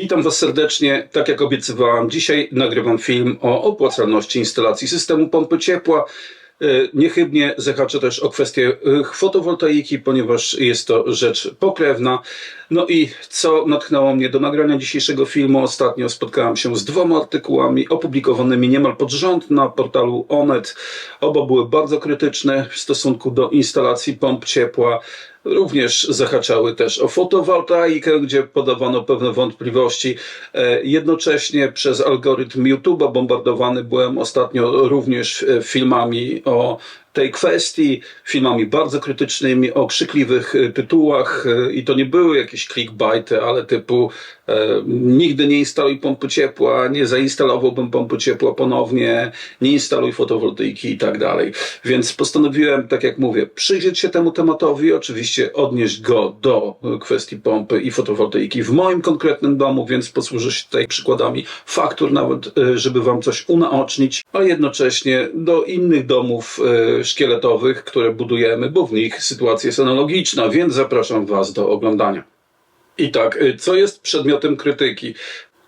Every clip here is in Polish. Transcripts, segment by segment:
Witam Was serdecznie. Tak jak obiecywałam, dzisiaj nagrywam film o opłacalności instalacji systemu pompy ciepła. E, Niechybnie zahaczę też o kwestię e, fotowoltaiki, ponieważ jest to rzecz pokrewna. No i co natchnęło mnie do nagrania dzisiejszego filmu? Ostatnio spotkałem się z dwoma artykułami opublikowanymi niemal pod rząd na portalu Onet. Oba były bardzo krytyczne w stosunku do instalacji pomp ciepła. Również zahaczały też o fotowoltaikę, gdzie podawano pewne wątpliwości. E, Jednocześnie przez algorytm YouTube'a bombardowany byłem ostatnio również e, filmami o tej kwestii, filmami bardzo krytycznymi, o krzykliwych e, tytułach e, i to nie były jakieś clickbaity, ale typu e, nigdy nie instaluj pompy ciepła, nie zainstalowałbym pompy ciepła ponownie, nie instaluj fotowoltaiki i tak dalej. Więc postanowiłem, tak jak mówię, przyjrzeć się temu tematowi, oczywiście odnieść go do e, kwestii pompy i fotowoltaiki w moim konkretnym domu, więc posłużę się tutaj przykładami faktur nawet, żeby wam coś unaocznić, a jednocześnie do innych domów szkieletowych, które budujemy, bo w nich sytuacja jest analogiczna, więc zapraszam was do oglądania. I tak, y, co jest przedmiotem krytyki?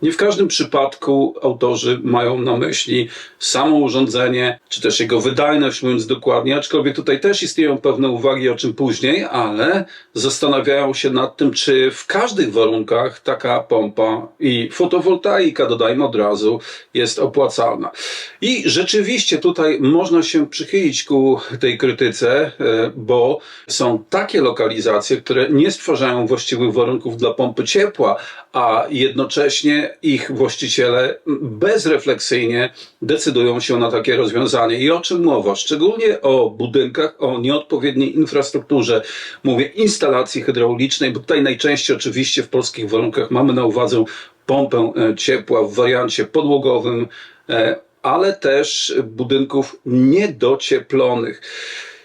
Nie w każdym przypadku autorzy mają na myśli samo urządzenie, czy też jego wydajność, mówiąc dokładnie, aczkolwiek tutaj też istnieją pewne uwagi, o czym później, ale zastanawiają się nad tym, czy w każdych warunkach taka pompa i fotowoltaika, dodajmy od razu, jest opłacalna. I rzeczywiście tutaj można się przychylić ku tej krytyce, e, bo są takie lokalizacje, które nie stwarzają właściwych warunków dla pompy ciepła, a jednocześnie ich właściciele bezrefleksyjnie decydują się na takie rozwiązanie. I o czym mowa? Szczególnie o budynkach, o nieodpowiedniej infrastrukturze, mówię instalacji hydraulicznej, bo tutaj najczęściej oczywiście w polskich warunkach mamy na uwadze pompę e, ciepła w wariancie podłogowym, e, ale też budynków niedocieplonych.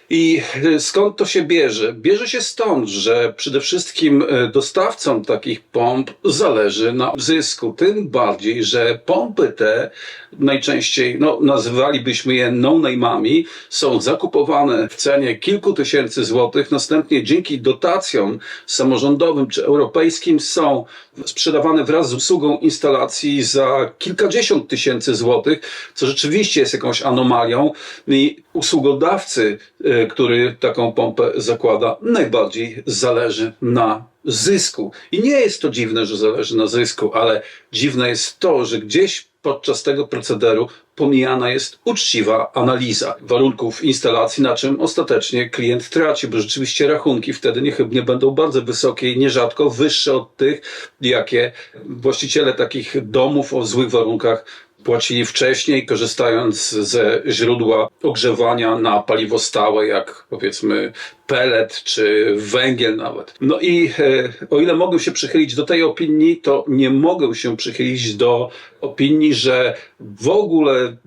I e, skąd to się bierze? Bierze się stąd, że przede wszystkim e, dostawcom takich pomp zależy na zysku. Tym bardziej, że pompy te najczęściej, no, nazywalibyśmy je no-name'ami, są zakupowane w cenie kilku tysięcy złotych. Następnie dzięki dotacjom samorządowym czy europejskim są sprzedawane wraz z usługą instalacji za kilkadziesiąt tysięcy złotych, co rzeczywiście jest jakąś anomalią. I usługodawcy, e, który taką pompę zakłada, najbardziej zależy na zysku. I nie jest to dziwne, że zależy na zysku, ale dziwne jest to, że gdzieś podczas tego procederu pomijana jest uczciwa analiza warunków instalacji, na czym ostatecznie klient traci, bo rzeczywiście rachunki wtedy niechybnie będą bardzo wysokie i nierzadko wyższe od tych, jakie właściciele takich domów o złych warunkach płacili wcześniej, korzystając ze źródła ogrzewania na paliwo stałe, jak powiedzmy pelet czy węgiel nawet. No i e, o ile mogę się przychylić do tej opinii, to nie mogę się przychylić do opinii, że w ogóle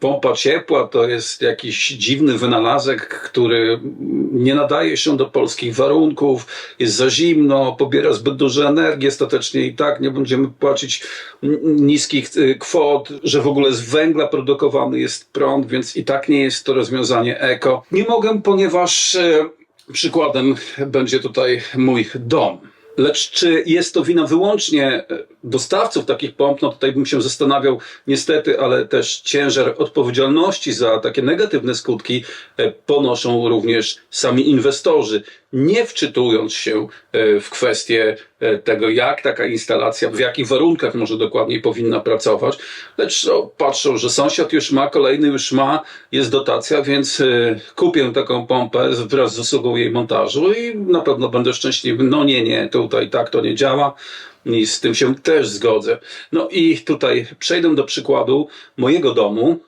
pompa ciepła to jest jakiś dziwny wynalazek, który nie nadaje się do polskich warunków, jest za zimno, pobiera zbyt dużo energii, ostatecznie i tak nie będziemy płacić niskich y, kwot, że w ogóle z węgla produkowany jest prąd, więc i tak nie jest to rozwiązanie eko. Nie mogę, ponieważ e, przykładem będzie tutaj mój dom. Lecz czy jest to wina wyłącznie e, dostawców takich pomp? No tutaj bym się zastanawiał, niestety, ale też ciężar odpowiedzialności za takie negatywne skutki e, ponoszą również sami inwestorzy, nie wczytując się e, w kwestię e, tego, jak taka instalacja, w jakich warunkach może dokładniej powinna pracować, lecz no, patrzą, że sąsiad już ma, kolejny już ma, jest dotacja, więc e, kupię taką pompę wraz z usługą jej montażu i na pewno będę szczęśliwy. No nie, nie, tutaj tak to nie działa. I z tym się też zgodzę. No i tutaj przejdę do przykładu mojego domu,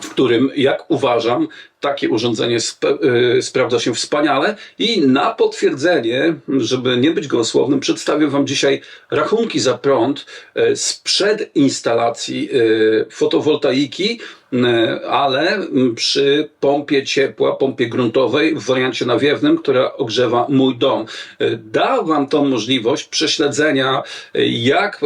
w którym, jak uważam, takie urządzenie spe, y, sprawdza się wspaniale i na potwierdzenie, żeby nie być gołosłownym, przedstawię Wam dzisiaj rachunki za prąd y, sprzed instalacji y, fotowoltaiki, y, ale przy pompie ciepła, pompie gruntowej w wariancie nawiewnym, która ogrzewa mój dom. Da Wam tą możliwość prześledzenia, jak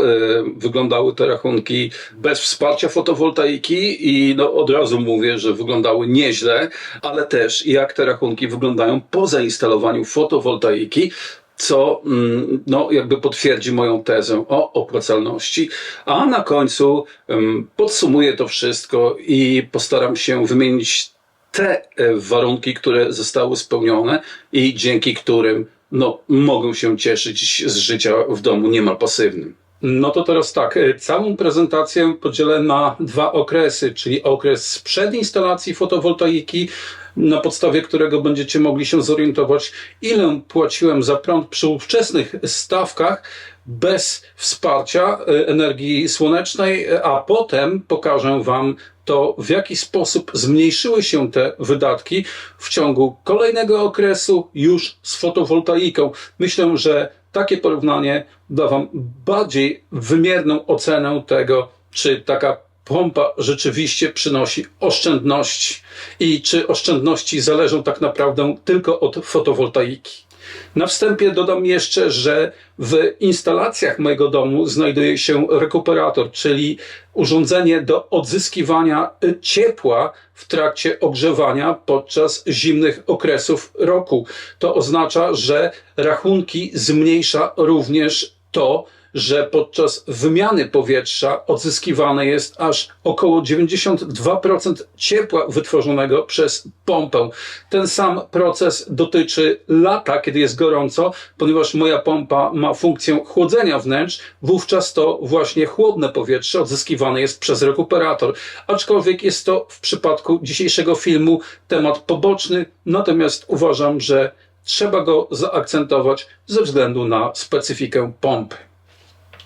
wyglądały te rachunki bez wsparcia fotowoltaiki i no, od razu mówię, że wyglądały nieźle, ale też jak te rachunki wyglądają po zainstalowaniu fotowoltaiki. co mm, no, jakby potwierdzi moją tezę o opłacalności, a na końcu em, podsumuję to wszystko i postaram się wymienić te e, warunki, które zostały spełnione i dzięki którym no, mogą się cieszyć z życia w domu niemal pasywnym. No to teraz tak, e, całą prezentację podzielę na dwa okresy, czyli okres sprzed instalacji fotowoltaiki, na podstawie którego będziecie mogli się zorientować, ile płaciłem za prąd przy ówczesnych stawkach bez wsparcia e, energii słonecznej, e, a potem pokażę Wam to, w jaki sposób zmniejszyły się te wydatki w ciągu kolejnego okresu już z fotowoltaiką. Myślę, że takie porównanie da Wam bardziej wymierną ocenę tego, czy taka pompa rzeczywiście przynosi oszczędności i czy oszczędności zależą tak naprawdę tylko od fotowoltaiki. Na wstępie dodam jeszcze, że w instalacjach mojego domu znajduje się rekuperator, czyli urządzenie do odzyskiwania ciepła w trakcie ogrzewania podczas zimnych okresów roku. To oznacza, że rachunki zmniejsza również to, że podczas wymiany powietrza odzyskiwane jest aż około 92% ciepła wytworzonego przez pompę. Ten sam proces dotyczy lata, kiedy jest gorąco, ponieważ moja pompa ma funkcję chłodzenia wnętrz, wówczas to właśnie chłodne powietrze odzyskiwane jest przez rekuperator. Aczkolwiek jest to w przypadku dzisiejszego filmu temat poboczny, natomiast uważam, że trzeba go zaakcentować ze względu na specyfikę pompy.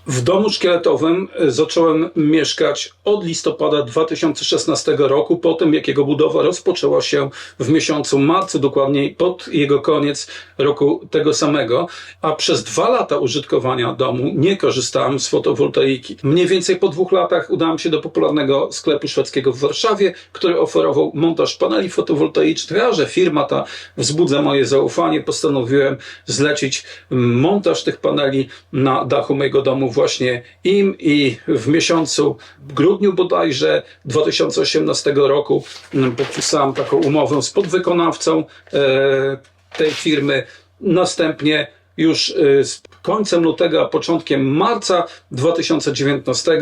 W domu szkieletowym e, zacząłem mieszkać od listopada 2016 roku, po tym jak jego budowa rozpoczęła się w miesiącu marcu, dokładniej pod jego koniec roku tego samego, a przez dwa lata użytkowania domu nie korzystałem z fotowoltaiki. Mniej więcej po dwóch latach udałem się do popularnego sklepu szwedzkiego w Warszawie, który oferował montaż paneli fotowoltaicznych, a że firma ta wzbudza moje zaufanie, postanowiłem zlecić montaż tych paneli na dachu mojego domu właśnie im i w miesiącu w grudniu bodajże 2018 roku mm, podpisałem taką umowę z podwykonawcą e, tej firmy. Następnie już e, z końcem lutego, a początkiem marca 2019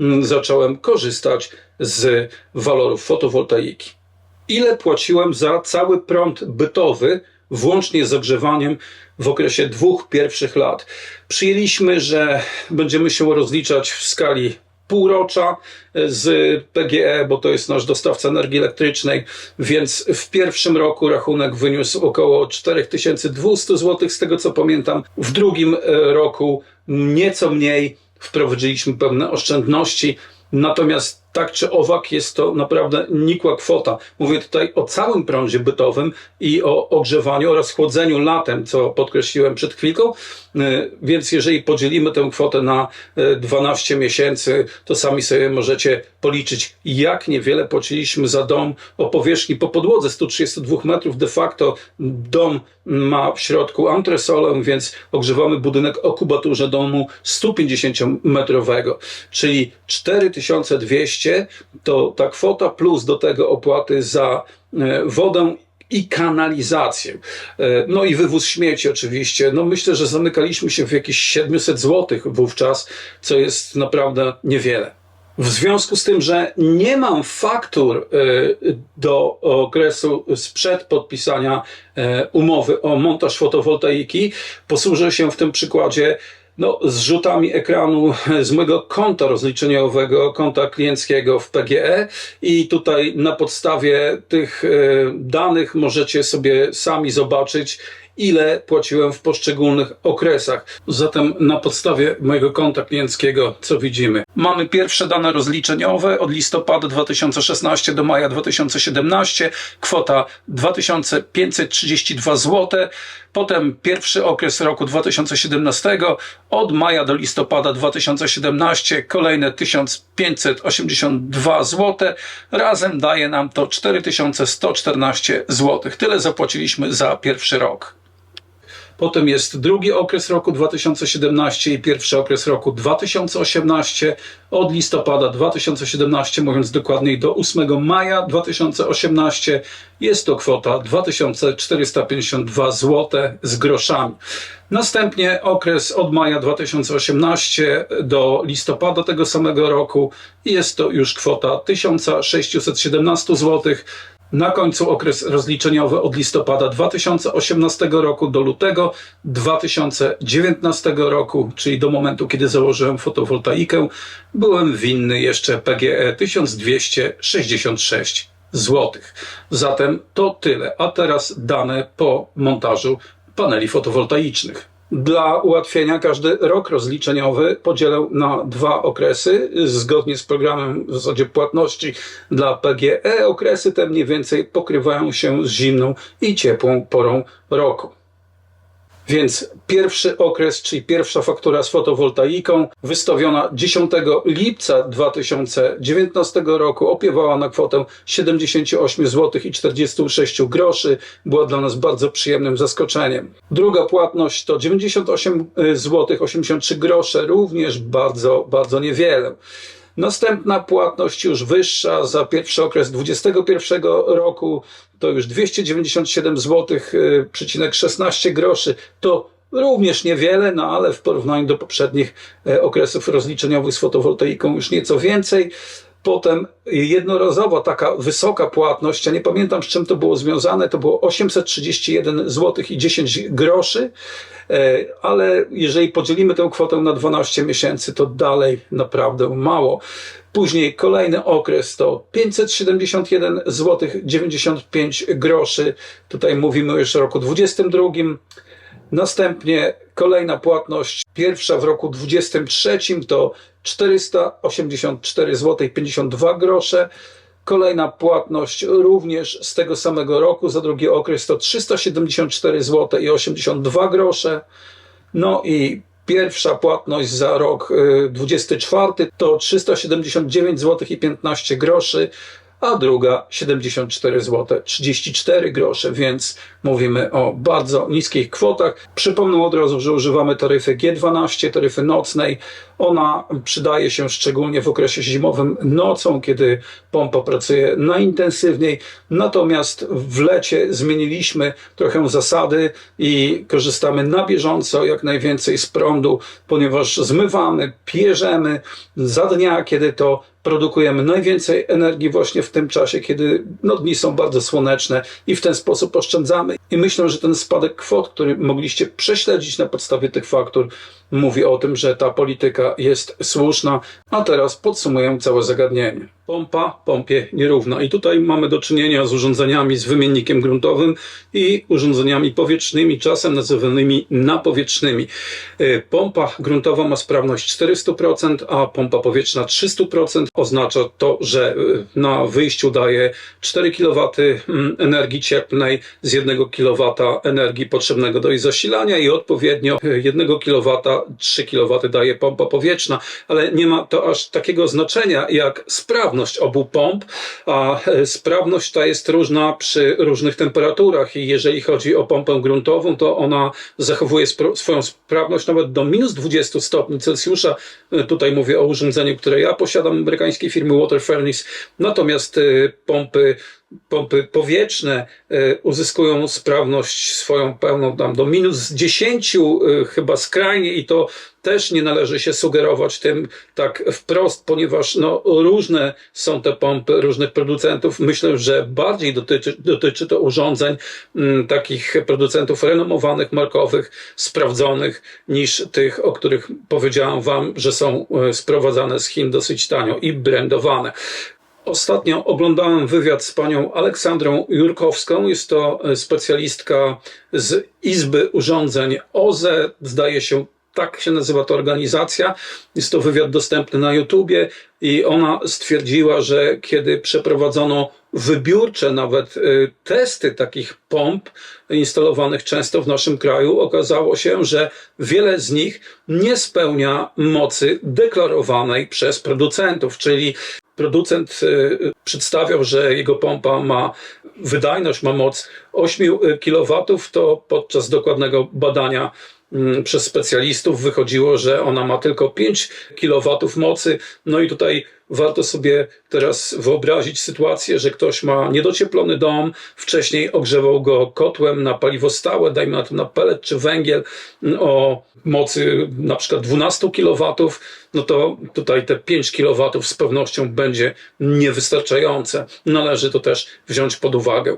mm, zacząłem korzystać z walorów fotowoltaiki. Ile płaciłem za cały prąd bytowy, włącznie z ogrzewaniem w okresie dwóch pierwszych lat. Przyjęliśmy, że będziemy się rozliczać w skali półrocza z PGE, bo to jest nasz dostawca energii elektrycznej, więc w pierwszym roku rachunek wyniósł około 4200 zł, z tego co pamiętam. W drugim e, roku nieco mniej, wprowadziliśmy pewne oszczędności, natomiast tak czy owak jest to naprawdę nikła kwota. Mówię tutaj o całym prądzie bytowym i o ogrzewaniu oraz chłodzeniu latem, co podkreśliłem przed chwilką. E, więc jeżeli podzielimy tę kwotę na 12 e, miesięcy, to sami sobie możecie policzyć, jak niewiele płaciliśmy za dom o powierzchni po podłodze 132 metrów. De facto dom ma w środku antresolę, więc ogrzewamy budynek o kubaturze domu 150-metrowego, czyli 4200 to ta kwota plus do tego opłaty za e, wodę i kanalizację. E, no i wywóz śmieci oczywiście. No myślę, że zamykaliśmy się w jakieś 700 zł wówczas, co jest naprawdę niewiele. W związku z tym, że nie mam faktur e, do okresu sprzed podpisania umowy o montaż fotowoltaiki, posłużę się w tym przykładzie no, z rzutami ekranu z mojego konta rozliczeniowego, konta klienckiego w PGE i tutaj na podstawie tych e, danych możecie sobie sami zobaczyć, ile płaciłem w poszczególnych okresach. Zatem na podstawie mojego konta klienckiego, co widzimy? Mamy pierwsze dane rozliczeniowe od listopada 2016 do maja 2017, kwota 2532 zł. Potem pierwszy okres roku 2017, od maja do listopada 2017 kolejne 1582 zł. Razem daje nam to 4114 zł. Tyle zapłaciliśmy za pierwszy rok. Potem jest drugi okres roku 2017 i pierwszy okres roku 2018. Od listopada 2017, mówiąc dokładniej, do 8 maja 2018 jest to kwota 2452 zł z groszami. Następnie okres od maja 2018 do listopada tego samego roku jest to już kwota 1617 zł. Na końcu okres rozliczeniowy od listopada 2018 roku do lutego 2019 roku, czyli do momentu, kiedy założyłem fotowoltaikę, byłem winny jeszcze PGE 1266 zł. Zatem to tyle. A teraz dane po montażu paneli fotowoltaicznych. Dla ułatwienia każdy rok rozliczeniowy podzielę na dwa okresy. Zgodnie z programem w zasadzie płatności dla PGE okresy te mniej więcej pokrywają się z zimną i ciepłą porą roku. Więc pierwszy okres, czyli pierwsza faktura z fotowoltaiką, wystawiona 10 lipca 2019 roku, opiewała na kwotę 78 zł i 46 groszy. Była dla nas bardzo przyjemnym zaskoczeniem. Druga płatność to 98 zł 83 grosze, również bardzo, bardzo niewiele. Następna płatność już wyższa za pierwszy okres 2021 roku to już 297 zł, przecinek 16 groszy. To również niewiele, no ale w porównaniu do poprzednich e, okresów rozliczeniowych z fotowoltaiką już nieco więcej. Potem jednorazowa taka wysoka płatność, ja nie pamiętam z czym to było związane, to było 831 zł i 10 groszy, e, ale jeżeli podzielimy tę kwotę na 12 miesięcy, to dalej naprawdę mało. Później kolejny okres to 571 zł 95 groszy. Tutaj mówimy już o roku 22. Następnie kolejna płatność, pierwsza w roku 23 to 484 zł 52 grosze. Kolejna płatność również z tego samego roku, za drugi okres to 374 zł i 82 grosze. No i pierwsza płatność za rok y, 24 to 379 zł i 15 groszy a druga 74 zł 34 grosze, więc mówimy o bardzo niskich kwotach. Przypomnę od razu, że używamy taryfy G12, taryfy nocnej. Ona przydaje się szczególnie w okresie zimowym nocą, kiedy pompa pracuje najintensywniej. Natomiast w lecie zmieniliśmy trochę zasady i korzystamy na bieżąco jak najwięcej z prądu, ponieważ zmywamy, pierzemy za dnia, kiedy to produkujemy najwięcej energii właśnie w tym czasie, kiedy no, dni są bardzo słoneczne i w ten sposób oszczędzamy. I myślę, że ten spadek kwot, który mogliście prześledzić na podstawie tych faktur, mówi o tym, że ta polityka jest słuszna. A teraz podsumuję całe zagadnienie. Pompa pompie nierówna. I tutaj mamy do czynienia z urządzeniami z wymiennikiem gruntowym i urządzeniami powietrznymi, czasem nazywanymi napowietrznymi. Y, Pompa gruntowa ma sprawność 400%, a pompa powietrzna 300%. Oznacza to, że y, na wyjściu daje 4 kW mm, energii cieplnej z 1 kW energii potrzebnego do jej zasilania i odpowiednio 1 kW 3 kW daje pompa powietrzna, ale nie ma to aż takiego znaczenia jak sprawność obu pomp, a e, sprawność ta jest różna przy różnych temperaturach i jeżeli chodzi o pompę gruntową, to ona zachowuje swoją sprawność nawet do minus 20 stopni Celsjusza. E, Tutaj mówię o urządzeniu, które ja posiadam, amerykańskiej firmy Water Furnace, natomiast e, pompy pompy powietrzne e, uzyskują sprawność swoją pełną tam do minus 10 e, chyba skrajnie i to też nie należy się sugerować tym tak wprost, ponieważ no, różne są te pompy różnych producentów. Myślę, że bardziej dotyczy, dotyczy to urządzeń m, takich producentów renomowanych, markowych, sprawdzonych niż tych, o których powiedziałam Wam, że są e, sprowadzane z Chin dosyć tanio i brandowane. Ostatnio oglądałem wywiad z panią Aleksandrą Jurkowską. Jest to e, specjalistka z Izby Urządzeń OZE. Zdaje się, tak się nazywa ta organizacja. Jest to wywiad dostępny na YouTubie i ona stwierdziła, że kiedy przeprowadzono wybiórcze nawet y, testy takich pomp instalowanych często w naszym kraju, okazało się, że wiele z nich nie spełnia mocy deklarowanej przez producentów, czyli producent y, przedstawiał, że jego pompa ma wydajność ma moc 8 kW, to podczas dokładnego badania przez specjalistów wychodziło, że ona ma tylko 5 kW mocy. No i tutaj warto sobie teraz wyobrazić sytuację, że ktoś ma niedocieplony dom, wcześniej ogrzewał go kotłem na paliwo stałe, dajmy na to na pelet czy węgiel mm, o mocy na przykład 12 kW, no to tutaj te 5 kW z pewnością będzie niewystarczające. Należy to też wziąć pod uwagę.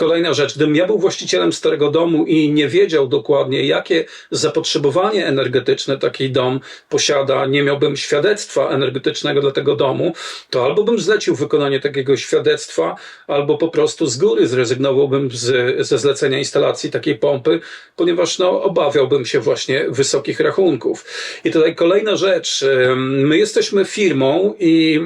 Kolejna rzecz, gdybym ja był właścicielem starego domu i nie wiedział dokładnie, jakie zapotrzebowanie energetyczne taki dom posiada, nie miałbym świadectwa energetycznego dla tego domu, to albo bym zlecił wykonanie takiego świadectwa, albo po prostu z góry zrezygnowałbym z, ze zlecenia instalacji takiej pompy, ponieważ no, obawiałbym się właśnie wysokich rachunków. I tutaj kolejna rzecz, my jesteśmy firmą i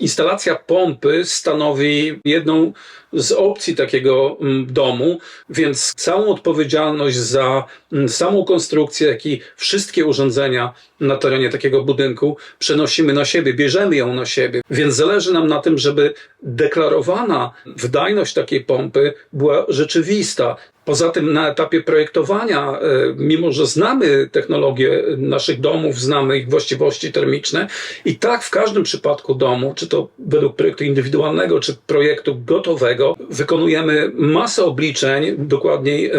instalacja pompy stanowi jedną z opcji takiego mm, domu, więc całą odpowiedzialność za mm, samą konstrukcję, jak i wszystkie urządzenia na terenie takiego budynku przenosimy na siebie, bierzemy ją na siebie. Więc zależy nam na tym, żeby deklarowana wydajność takiej pompy była rzeczywista. Poza tym na etapie projektowania, e, mimo że znamy technologię naszych domów, znamy ich właściwości termiczne, i tak w każdym przypadku domu, czy to według projektu indywidualnego, czy projektu gotowego, wykonujemy masę obliczeń, dokładniej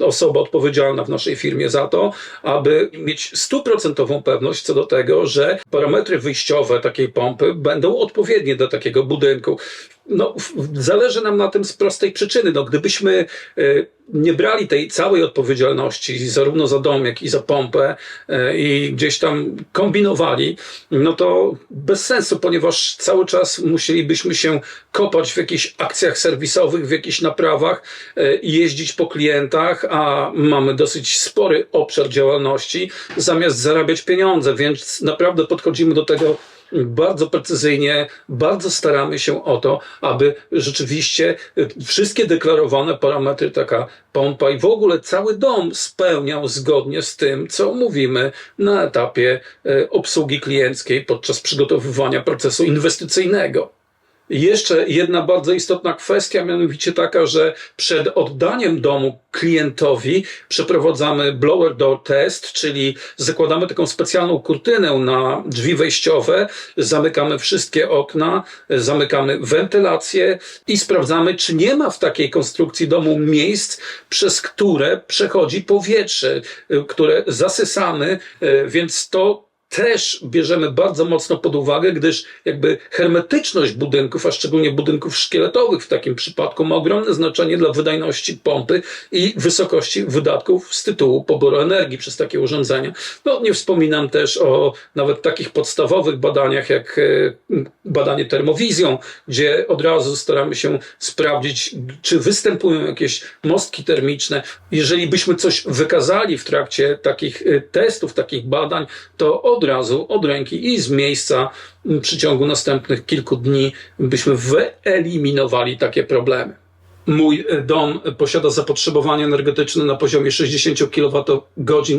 osoba odpowiedzialna w naszej firmie za to, aby mieć stuprocentową pewność co do tego, że parametry wyjściowe takiej pompy będą odpowiednie do takiego budynku. No, zależy nam na tym z prostej przyczyny. No, gdybyśmy e, nie brali tej całej odpowiedzialności zarówno za dom, jak i za pompę e, i gdzieś tam kombinowali, no to bez sensu, ponieważ cały czas musielibyśmy się kopać w jakichś akcjach serwisowych, w jakichś naprawach e, jeździć po klientach, a mamy dosyć spory obszar działalności, zamiast zarabiać pieniądze, więc naprawdę podchodzimy do tego bardzo precyzyjnie, bardzo staramy się o to, aby rzeczywiście y, wszystkie deklarowane parametry, taka pompa i w ogóle cały dom spełniał zgodnie z tym, co mówimy na etapie y, obsługi klienckiej podczas przygotowywania procesu inwestycyjnego. Jeszcze jedna bardzo istotna kwestia, mianowicie taka, że przed oddaniem domu klientowi przeprowadzamy blower door test, czyli zakładamy taką specjalną kurtynę na drzwi wejściowe, zamykamy wszystkie okna, zamykamy wentylację i sprawdzamy, czy nie ma w takiej konstrukcji domu miejsc, przez które przechodzi powietrze, które zasysamy, więc to też bierzemy bardzo mocno pod uwagę, gdyż jakby hermetyczność budynków, a szczególnie budynków szkieletowych w takim przypadku ma ogromne znaczenie dla wydajności pompy i wysokości wydatków z tytułu poboru energii przez takie urządzenia. No nie wspominam też o nawet takich podstawowych badaniach jak e, badanie termowizją, gdzie od razu staramy się sprawdzić, czy występują jakieś mostki termiczne. Jeżeli byśmy coś wykazali w trakcie takich e, testów, takich badań, to od od razu, od ręki i z miejsca w przeciągu następnych kilku dni byśmy wyeliminowali takie problemy. Mój e, dom posiada zapotrzebowanie energetyczne na poziomie 60 kWh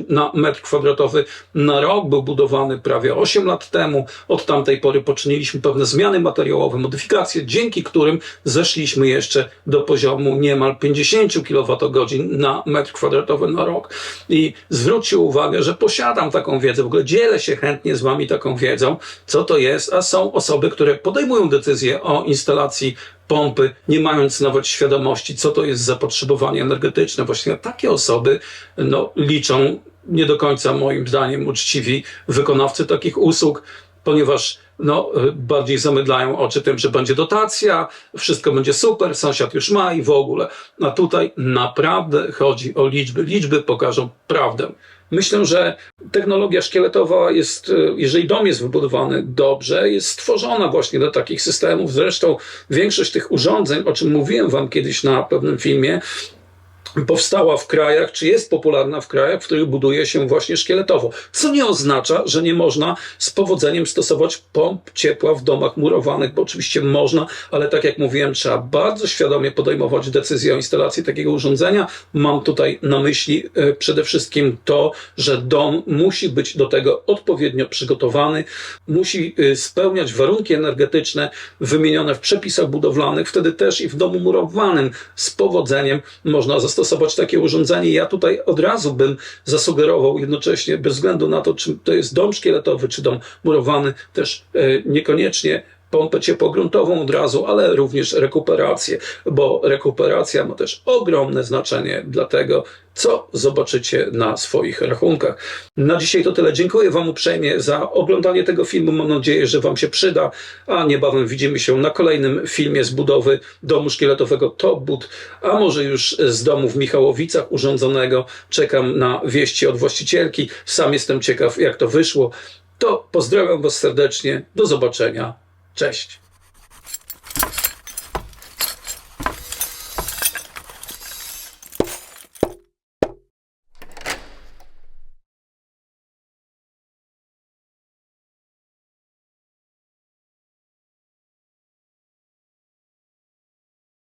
na metr kwadratowy na rok. Był budowany prawie 8 lat temu. Od tamtej pory poczyniliśmy pewne zmiany materiałowe, modyfikacje, dzięki którym zeszliśmy jeszcze do poziomu niemal 50 kWh na metr kwadratowy na rok. I zwróćcie uwagę, że posiadam taką wiedzę, w ogóle dzielę się chętnie z Wami taką wiedzą, co to jest, a są osoby, które podejmują decyzję o instalacji pompy, nie mając nawet świadomości, co to jest zapotrzebowanie energetyczne. Właśnie takie osoby no, liczą nie do końca moim zdaniem uczciwi wykonawcy takich usług, ponieważ no, bardziej zamydlają oczy tym, że będzie dotacja, wszystko będzie super, sąsiad już ma i w ogóle. A tutaj naprawdę chodzi o liczby. Liczby pokażą prawdę. Myślę, że technologia szkieletowa jest, e, jeżeli dom jest wybudowany dobrze, jest stworzona właśnie do takich systemów. Zresztą większość tych urządzeń, o czym mówiłem Wam kiedyś na pewnym filmie, powstała w krajach, czy jest popularna w krajach, w których buduje się właśnie szkieletowo. Co nie oznacza, że nie można z powodzeniem stosować pomp ciepła w domach murowanych, bo oczywiście można, ale tak jak mówiłem, trzeba bardzo świadomie podejmować decyzję o instalacji takiego urządzenia. Mam tutaj na myśli e, przede wszystkim to, że dom musi być do tego odpowiednio przygotowany, musi e, spełniać warunki energetyczne wymienione w przepisach budowlanych. Wtedy też i w domu murowanym z powodzeniem można zastosować takie urządzenie. Ja tutaj od razu bym zasugerował jednocześnie, bez względu na to, czy to jest dom szkieletowy, czy dom murowany, też e, niekoniecznie pompę ciepłogruntową od razu, ale również rekuperację, bo rekuperacja ma też ogromne znaczenie dla tego, co zobaczycie na swoich rachunkach. Na dzisiaj to tyle. Dziękuję Wam uprzejmie za oglądanie tego filmu. Mam nadzieję, że Wam się przyda, a niebawem widzimy się na kolejnym filmie z budowy domu szkieletowego Topbud, a może już z domu w Michałowicach urządzonego. Czekam na wieści od właścicielki. Sam jestem ciekaw, jak to wyszło. To pozdrawiam Was serdecznie. Do zobaczenia. Cześć.